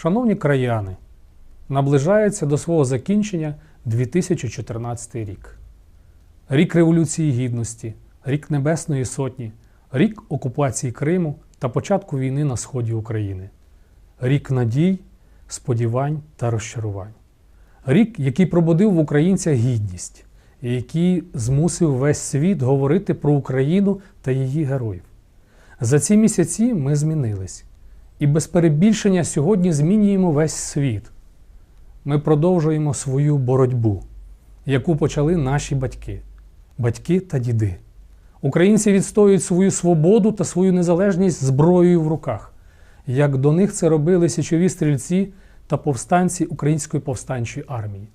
Шановні краяни, наближається до свого закінчення 2014 рік. Рік Революції Гідності, рік Небесної Сотні, рік окупації Криму та початку війни на сході України, рік надій, сподівань та розчарувань. Рік, який пробудив в українцях гідність, і який змусив весь світ говорити про Україну та її героїв. За ці місяці ми змінились. І без перебільшення сьогодні змінюємо весь світ. Ми продовжуємо свою боротьбу, яку почали наші батьки, батьки та діди. Українці відстоюють свою свободу та свою незалежність зброєю в руках, як до них це робили січові стрільці та повстанці Української повстанчої армії.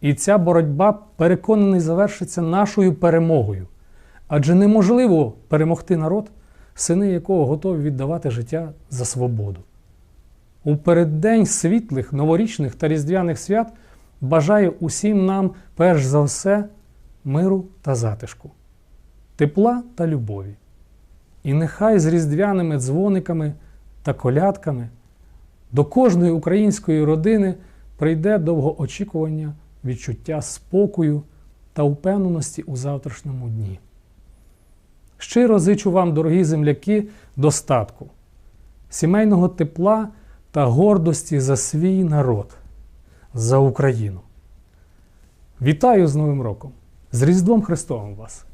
І ця боротьба, переконаний, завершиться нашою перемогою. Адже неможливо перемогти народ, сини якого готові віддавати життя за свободу. У переддень світлих, новорічних та різдвяних свят бажаю усім нам, перш за все, миру та затишку, тепла та любові. І нехай з різдвяними дзвониками та колядками до кожної української родини прийде довгоочікування відчуття спокою та впевненості у завтрашньому дні. Щиро зичу вам, дорогі земляки, достатку, сімейного тепла та гордості за свій народ, за Україну. Вітаю з Новим роком! З Різдвом Христовим вас!